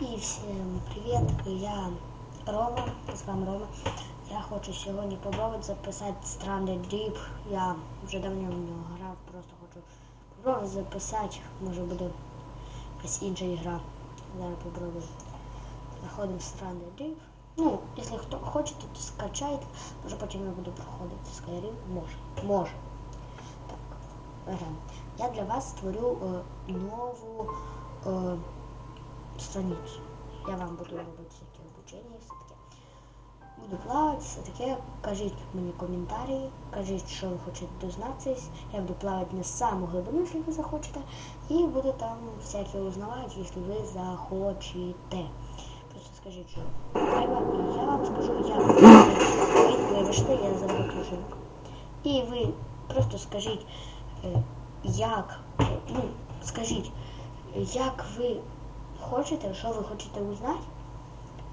І всім привіт! Я Рома, з вами Рома. Я хочу сьогодні попробувати записати Stranded Deep. Я вже давно в нього грав, просто хочу попробувати записати. Може буде якась інша ігра. Зараз попробую. Заходимо в Stranded Deep. Ну, якщо хто хоче, то скачайте. Може потім я буду проходити Skyrim. Може. Може. Так. Я для вас створю е, нову. Е, страницю. Я вам буду робити всякі обучення і все таке. Буду плавати, все таке. Кажіть мені коментарі, кажіть, що ви хочете дознатися. Я буду плавати на саму глибину, якщо ви захочете. І буду там всяке узнавати, якщо ви захочете. Просто скажіть, що треба. І я вам скажу, як вибачте, я забув ключинку. І ви просто скажіть, е, як, ну, скажіть, як ви хочете, що ви хочете узнати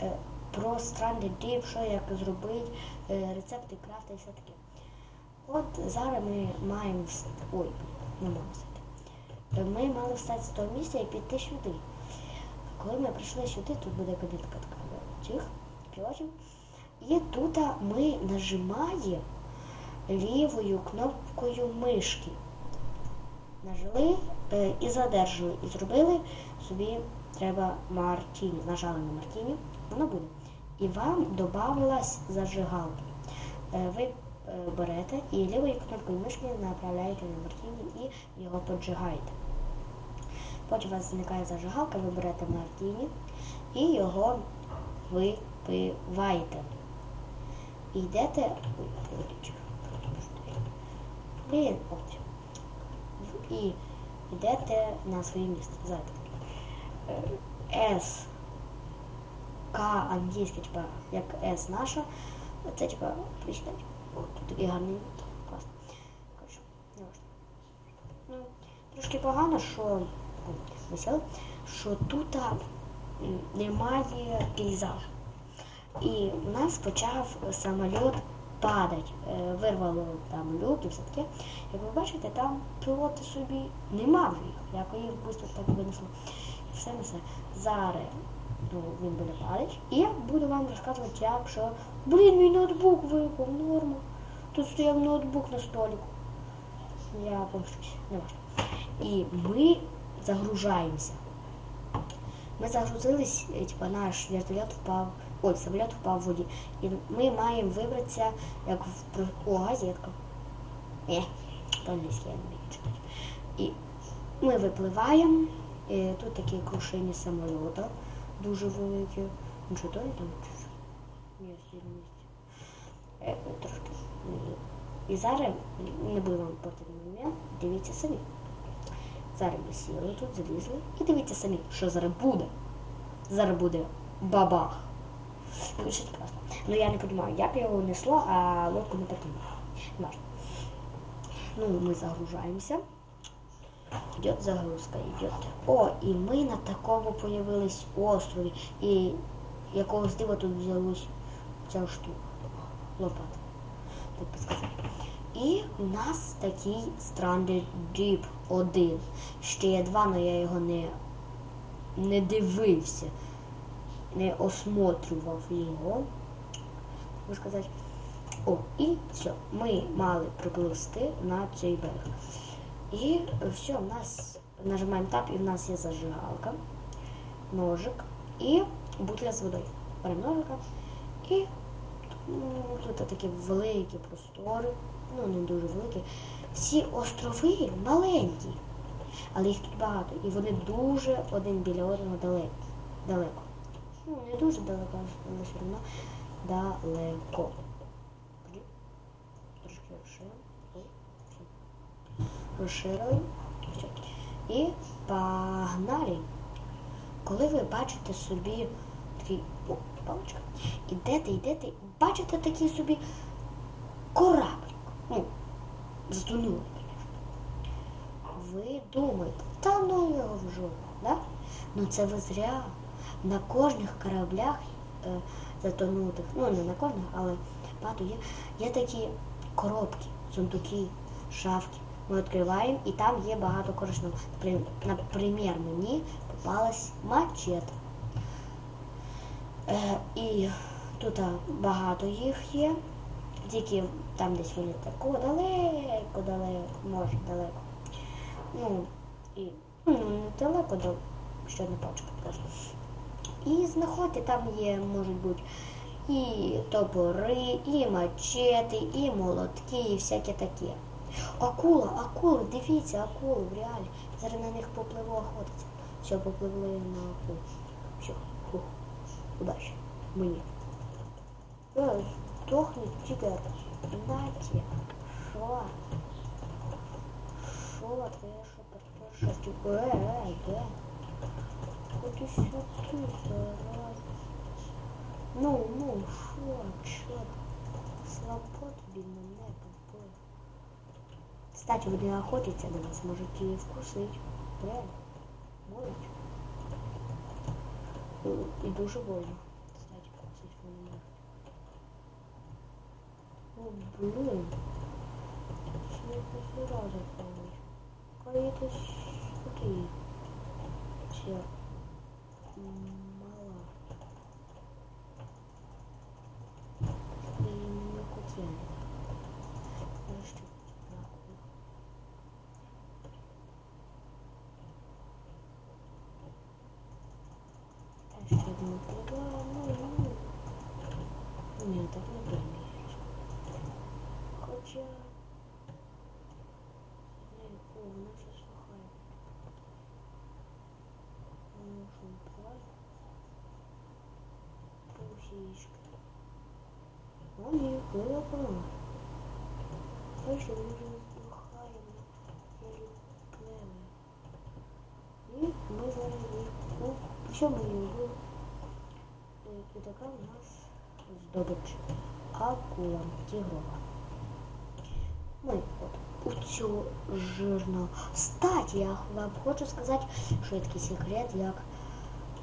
е, про Stranded Deep, що як зробити, е, рецепти крафта і все таке. От зараз ми маємо вс- ой, не можу встати. Е, Ми мали встати з того місця і піти сюди. Коли ми прийшли сюди, тут буде кабінка така цих пілотів. І тут ми нажимаємо лівою кнопкою мишки. Нажали е, і задержали. І зробили собі треба Мартіні. Нажали на Мартіні, воно буде. І вам додавалась зажигалка. Е, ви е, берете і лівою кнопкою мишки направляєте на Мартіні і його поджигаєте. Потім у вас зникає зажигалка, ви берете Мартіні і його випиваєте. І йдете. Блін. І йдете на своє місце. Ззаду. С. К англійське, типа, як С наша. Це типа прочитати. Тут такий гарний. Класно. Коротше, не важно. Ну, трошки погано, що весело, що тут немає пейзажу. І у нас почав самоліт падати. Е, Вирвало там люк і все таке. Як ви бачите, там пілоти собі нема вже їх. Як їх швидко так винесло. Все на все. Зараз він буде падати. І я буду вам розказувати, як що. Блін, мій ноутбук випав, норма. Тут стояв ноутбук на столику. Я помщусь, не важно. І ми загружаємося. Ми загрузились, е, типа наш вертольот впав, ой, самоліт впав в воді. І ми маємо вибратися, як в о, газетка. Ні, по-англійськи я не вмію читати. І ми випливаємо. Тут такі крушені самоліта, дуже великі. Ну що там? Е, Трошки. І зараз не буду вам портити момент, дивіться самі. Зараз ми сіли тут, залізли. І дивіться самі, що зараз буде. Зараз буде бабах. Звучить класно. Ну я не розумію, як його несло, а лодку не. Не. Ну, ми загружаємося. Идет загрузка, идет. О, і ми на такому появились острові. І якогось дива тут взялось ця штука. Лопата. Так підсказати. І у нас такий Stranded Deep 1. Ще є два, але я його не, не дивився, не осмотрював його. Можу сказати. О, і все. Ми мали приплисти на цей берег. І все, у нас нажимаємо тап, і в нас є зажигалка, ножик і бутля з водою. Беремо ножика і ну, тут такі великі простори, ну не дуже великі. Всі острови маленькі, але їх тут багато. І вони дуже один біля одного далеко. далеко. Ну, не дуже далеко, але все одно далеко. Трошки розширимо. Ой, все розширили. І погнали. Коли ви бачите собі такий о, паличка, ідете, йдете, бачите такий собі кораблик. Ну, здунули. Ви думаєте, та ну його в жопу, да? Ну це ви зря. На кожних кораблях е, затонутих, ну не на кожних, але багато є, є такі коробки, сундуки, шафки. Ми відкриваємо і там є багато корисного. Наприклад, мені попалась мачете. Е, і тут багато їх є. Тільки там десь вони тако далеко, далеко, може далеко. Ну, і ну, далеко до ще не пачка просто. І знаходьте, там є, можуть бути і топори, і мачети, і молотки, і всяке таке. Акула, акула, дивіться, акули, в реалі. Зараз на них попливу охотиться. Все, попливли на акулу. Все, фух, удачі. Мені. Е, Дохни, тігр. Наті. Шо? Шо, твоя що перша? Е, е, де? Ходи сюди, зараз. Ну, ну, шо? Слабо тобі мене побив. Кстати, вони охотяться на вас, можуть і вкусить. Реально. Можуть. І- дуже больно. Кстати, вкусить вони. О, блин. Все это сразу помнишь. Какая-то сюда. Все. Мало. И не кутян. Подожди. нахуй. Та ще одну прибрала. Ну, ну. Ні, так не примієш. Хоча... Не, о, вона ще сухая. Ну, що, давай. Трусишка. О, ні, вилапала. Бачиш, вона вже не сухая, еле плеве. І ми зараз її, ну, що ми її вбили? І така у нас здобич. Акула тигрова. Ну і от у цю жирну стать я вам хочу сказати, що є такий секрет, як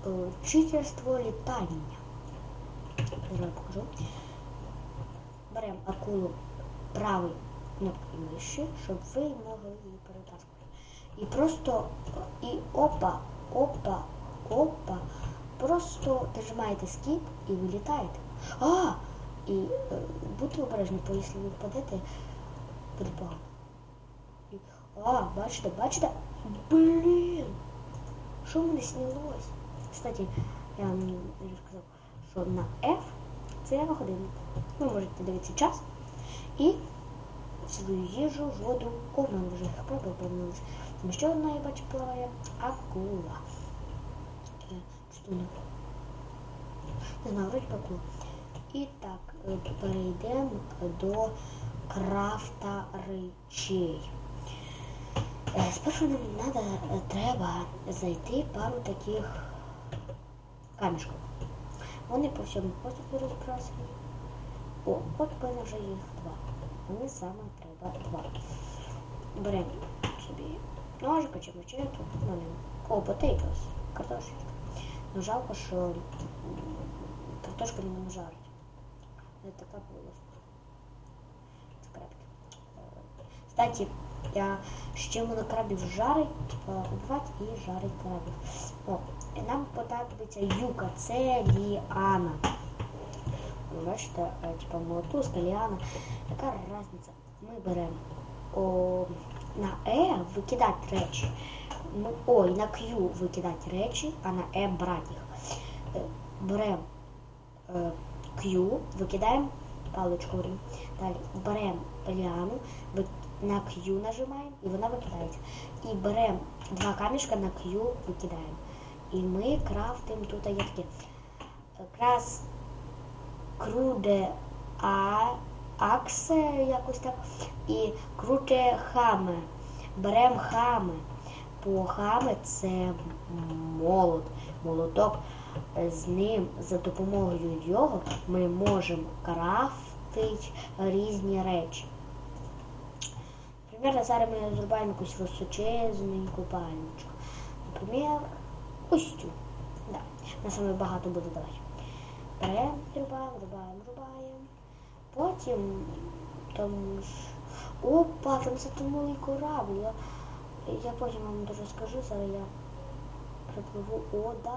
е, читерство літання. Зараз покажу. Беремо акулу правою кнопкою миші, щоб ви могли її перетаскувати. І просто і опа, опа, опа. Просто нажимаєте скіп і вилітаєте. А! І е, будьте обережні, бо якщо ви впадете, буде погано. А, бачите, бачите? Блін! Що в мене снялось? Кстати, я вам не розказав, що на F це годинник. Ви можете дивитися час і свою їжу, воду, кожного вже правда повернулися. Тому що одна я бачу плаває акула. Е, не знаю, вроді акула. І так, е, перейдемо до крафта речей. Е, Спершу нам надо, е, треба знайти пару таких камішків. Вони по всьому поступі розбросані. О, от в мене вже їх два. Мені саме треба два. Беремо собі ножика чи мачету. Ну, не. О, potatoes. Картошечка. Ну жалко, що м, картошку не можна жарити. Це така була. Е, Кстати, я ще можу крабів жарить, типа убивати і жарить крабів. О, нам понадобиться юка, це ліана. Ви Бачите, е, типа молотузка, ліана. Яка різниця? Ми беремо на Е викидати речі. Ну, ой, на Q викидати речі, а на Е брати їх. Е, Беремо е, Q, викидаємо паличку. Далі беремо ліану, на Q нажимаємо і вона викидається. І беремо два камішка на Q викидаємо. І ми крафтимо тут є таке. Якраз круде а, аксе якось так. І круте хаме. Беремо хами. По хами це молот, молоток. З ним, за допомогою його, ми можемо крафтити різні речі. Наприклад, зараз ми зробимо якусь височезненьку пальничку. Наприклад, ось цю. Да. На саме багато буде давати. Беремо, рубаємо, рубаємо, рубаємо. Потім там. Опа, там затонулий корабль. Я, потім вам розкажу, скажу, я припливу. О, да.